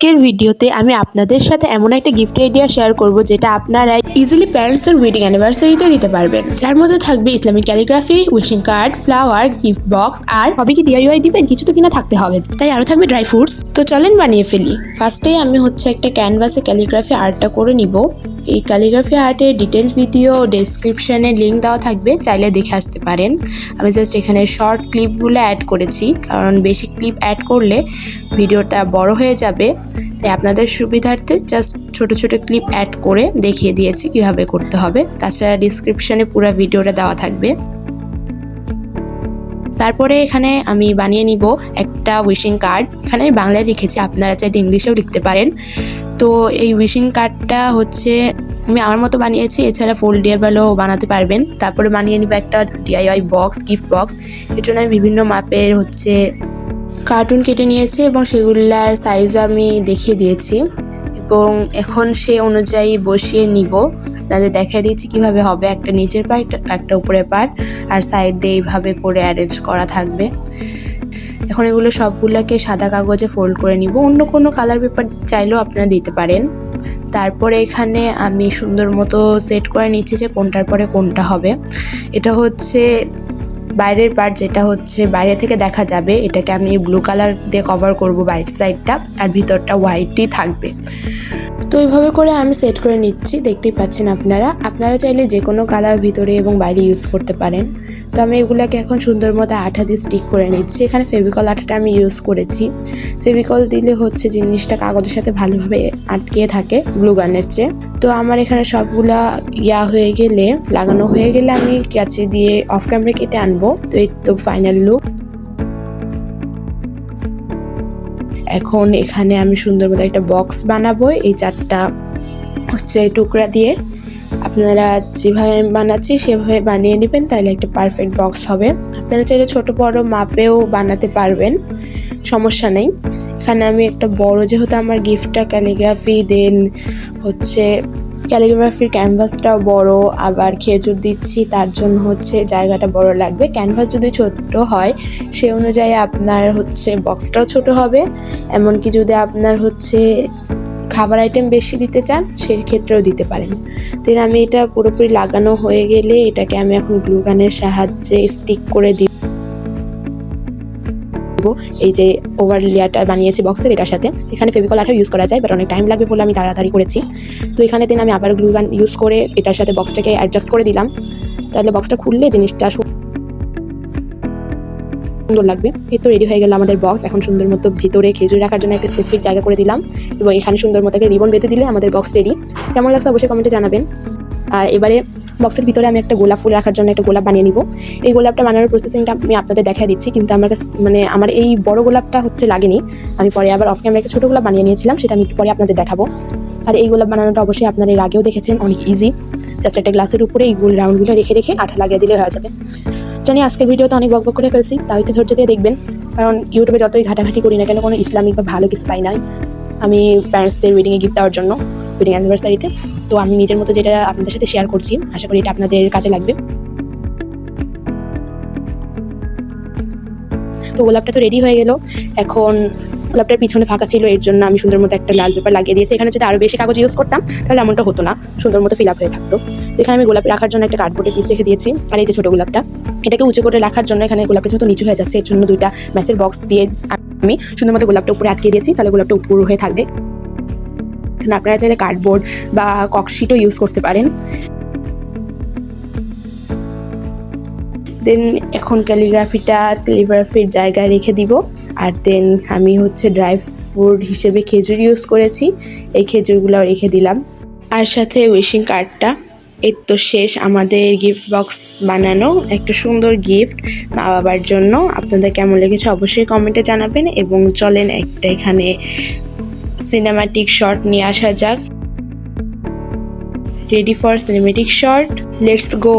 আজকের ভিডিওতে আমি আপনাদের সাথে এমন একটা গিফট আইডিয়া শেয়ার করব যেটা আপনারা ইজিলি প্যারেন্টসের ওয়েডিং অ্যানিভার্সারিতে দিতে পারবেন। যার মধ্যে থাকবে Islamic calligraphy wishing card flower gift box আর সবই কি ডিআইওয়াই দিবেন? কিছু তো কিনা থাকতে হবে। তাই আরও থাকবে ড্রাই ফ্রুটস তো চলেন বানিয়ে ফেলি। ফার্স্টেই আমি হচ্ছে একটা ক্যানভাসে ক্যালিগ্রাফি আর্টটা করে নিব। এই ক্যালিগ্রাফি আর্টের ডিটেলস ভিডিও ডেসক্রিপশনে লিঙ্ক দেওয়া থাকবে। চাইলে দেখে আসতে পারেন। আমি জাস্ট এখানে শর্ট ক্লিপগুলো অ্যাড করেছি। কারণ বেশি ক্লিপ অ্যাড করলে ভিডিওটা বড় হয়ে যাবে। তাই আপনাদের সুবিধার্থে জাস্ট ছোট ছোট ক্লিপ অ্যাড করে দেখিয়ে দিয়েছি কীভাবে করতে হবে। তাছাড়া ডিসক্রিপশনে পুরো ভিডিওটা দেওয়া থাকবে। তারপরে এখানে আমি বানিয়ে নিব একটা উইশিং কার্ড এখানে আমি বাংলায় লিখেছি, আপনারা চাইলে ইংলিশেও লিখতে পারেন। তো এই উইশিং কার্ডটা হচ্ছে, আমি আমার মতো বানিয়েছি, এছাড়া ফোল্ড ফোল্ডেবলও বানাতে পারবেন। তারপরে বানিয়ে নিব একটা ডিআইওয়াই বক্স গিফট বক্স এর জন্য আমি বিভিন্ন মাপের হচ্ছে কার্টুন কেটে নিয়েছি এবং সেগুলার সাইজ আমি দেখিয়ে দিয়েছি। এবং এখন সে অনুযায়ী বসিয়ে নিব। আপনাদের দেখা দিয়েছি কীভাবে হবে। একটা নিচের পার্ট একটা উপরের পার্ট আর সাইড দিয়ে এইভাবে করে অ্যারেঞ্জ করা থাকবে। এখন এগুলো সবগুলোকে সাদা কাগজে ফোল্ড করে নিব। অন্য কোনো কালার পেপার চাইলেও আপনারা দিতে পারেন। তারপরে এখানে আমি সুন্দর মতো সেট করে নিচ্ছি যে কোনটার পরে কোনটা হবে। এটা হচ্ছে বাইরের পার্ট যেটা হচ্ছে বাইরে থেকে দেখা যাবে, এটাকে আমি ব্লু কালার দিয়ে কভার করব বাইরের সাইডটা আর ভিতরটা হোয়াইটই থাকবে। তো এইভাবে করে আমি সেট করে নিচ্ছি, দেখতেই পাচ্ছেন আপনারা। আপনারা চাইলে যে কোনো কালার ভিতরে এবং বাইরে ইউজ করতে পারেন। তো আমি এগুলাকে এখন সুন্দর মতো আঠা দিয়ে স্টিক করে নিচ্ছি। এখানে ফেভিকল আঠাটা আমি ইউজ করেছি। ফেভিকল দিলে হচ্ছে জিনিসটা কাগজের সাথে ভালোভাবে আটকে থাকে গ্লু গানের চেয়ে। তো আমার এখানে সবগুলা ইয়া হয়ে গেলে, লাগানো হয়ে গেলে আমি ক্যাচি দিয়ে অফ ক্যামেরা কেটে আনব। তো এই তো ফাইনাল লুক এখন এখানে আমি সুন্দর মতো একটা বক্স বানাবো। এই চারটা হচ্ছে টুকরা দিয়ে। আপনারা যেভাবে বানাচ্ছি, সেভাবে বানিয়ে নেবেন, তাহলে একটা পারফেক্ট বক্স হবে। আপনারা চাইলে ছোট বড় মাপেও বানাতে পারবেন, সমস্যা নেই। এখানে আমি একটা বড়, যেহেতু আমার গিফটটা ক্যালিগ্রাফি দেন হচ্ছে ক্যালিগ্রাফির ক্যানভাসটাও বড়, আবার খেজুর দিচ্ছি, তার জন্য হচ্ছে জায়গাটা বড় লাগবে। ক্যানভাস যদি ছোট হয় সে অনুযায়ী আপনার হচ্ছে বক্সটাও ছোট হবে। এমনকি যদি আপনার হচ্ছে খাবার আইটেম বেশি দিতে চান, সেক্ষেত্রেও দিতে পারেন। দেন আমি এটা পুরোপুরি লাগানো হয়ে গেলে এটাকে আমি এখন গ্লুগানের সাহায্যে স্টিক করে দিব। এই যে ওভার লেয়ারটা বানিয়েছি বক্সের এটার সাথে। এখানে ফেভিকল আঠা ইউজ করা যায় বাট অনেক টাইম লাগবে বলে আমি তাড়াতাড়ি করেছি। তো এখানে দেন আমি আবার গ্লুগান ইউজ করে এটার সাথে বক্সটাকে অ্যাডজাস্ট করে দিলাম। তাহলে বক্সটা খুললে জিনিসটা সুন্দর লাগবে। এই তো রেডি হয়ে গেল আমাদের বক্স এখন সুন্দর মতো ভিতরে খেজুর রাখার জন্য একটা স্পেসিফিক জায়গা করে দিলাম এবং এখানে সুন্দর মতো একটা রিবন বেঁধে দিলে আমাদের বক্স রেডি কেমন লাগছে অবশ্যই কমেন্টে জানাবেন। আর এবারে বক্সের ভিতরে আমি একটা গোলাপ ফুল রাখার জন্য একটা গোলাপ বানিয়ে নিব। এই গোলাপটা বানানোর প্রসেসিংটা আমি আপনাদের দেখা দিচ্ছি, কিন্তু আমার কাছে মানে আমার এই বড় গোলাপটা হচ্ছে লাগেনি। আমি পরে আবার অফ ক্যামেরা একটা ছোটো গোলাপ বানিয়ে নিয়েছিলাম, সেটা আমি একটু পরে আপনাদের দেখাবো। আর এই গোলাপ বানানোটা অবশ্যই আপনারা এর আগেও দেখেছেন, অনেক ইজি জাস্ট একটা গ্লাসের উপরে এই গোল রাউন্ডগুলো রেখে রেখে আঠা লাগিয়ে দিলে হয়ে যাবে। জানি আজকের ভিডিওতে অনেক বকবক করে ফেলছি, তাও একটু ধৈর্য দিয়ে দেখবেন। কারণ ইউটিউবে যতই ঘাটাঘাটি করি না কেন, কোনো ইসলামিক বা ভালো কিছু পাই নাই। আমি প্যারেন্টসদের ওয়েডিংয়ে গিফট দেওয়ার জন্য ওয়েডিং অ্যানিভার্সারিতে তো। আমি নিজের মতো যেটা আপনাদের সাথে শেয়ার করছি, আশা করি এটা আপনাদের কাজে লাগবে। তো গোলাপটা তো রেডি হয়ে গেল। এখন গোলাপটার পিছনে ফাঁকা ছিল, এর জন্য আমি সুন্দর মতো একটা লাল পেপার লাগিয়ে দিয়েছি। এখানে যদি আরও বেশি কাগজ ইউজ করতাম, তাহলে এমনটা হতো না। সুন্দর মতো ফিল আপ হয়ে থাকতো। এখানে আমি গোলাপ রাখার জন্য একটা কার্ডবোর্ডের পিস রেখে দিয়েছি, আর এই যে ছোটো গোলাপটা। এটাকে উঁচু করে রাখার জন্য এখানে গোলাপটা যেহেতু নিচু হয়ে যাচ্ছে, এর জন্য দুইটা ম্যাচের বক্স দিয়ে আমি সুন্দর মতো গোলাপটা উপরে আটকে দিয়েছি, তাহলে গোলাপটা উপর হয়ে থাকবে। আপনারা চাইলে কার্ডবোর্ড বা ককশিটও ইউজ করতে পারেন। দেন এখন ক্যালিগ্রাফিটা ক্যালিগ্রাফির জায়গায় রেখে দিব। আর দেন আমি হচ্ছে ড্রাই ফ্রুট হিসেবে খেজুর ইউজ করেছি, এই খেজুরগুলো রেখে দিলাম। আর সাথে উইশিং কার্ডটা এই তো শেষ আমাদের গিফট বক্স বানানো, একটা সুন্দর গিফট মা বাবার জন্য। আপনাদের কেমন লেগেছে অবশ্যই কমেন্টে জানাবেন এবং চলেন একটা এখানে সিনেমাটিক শট নিয়ে আসা যাক। Ready for cinematic short let's go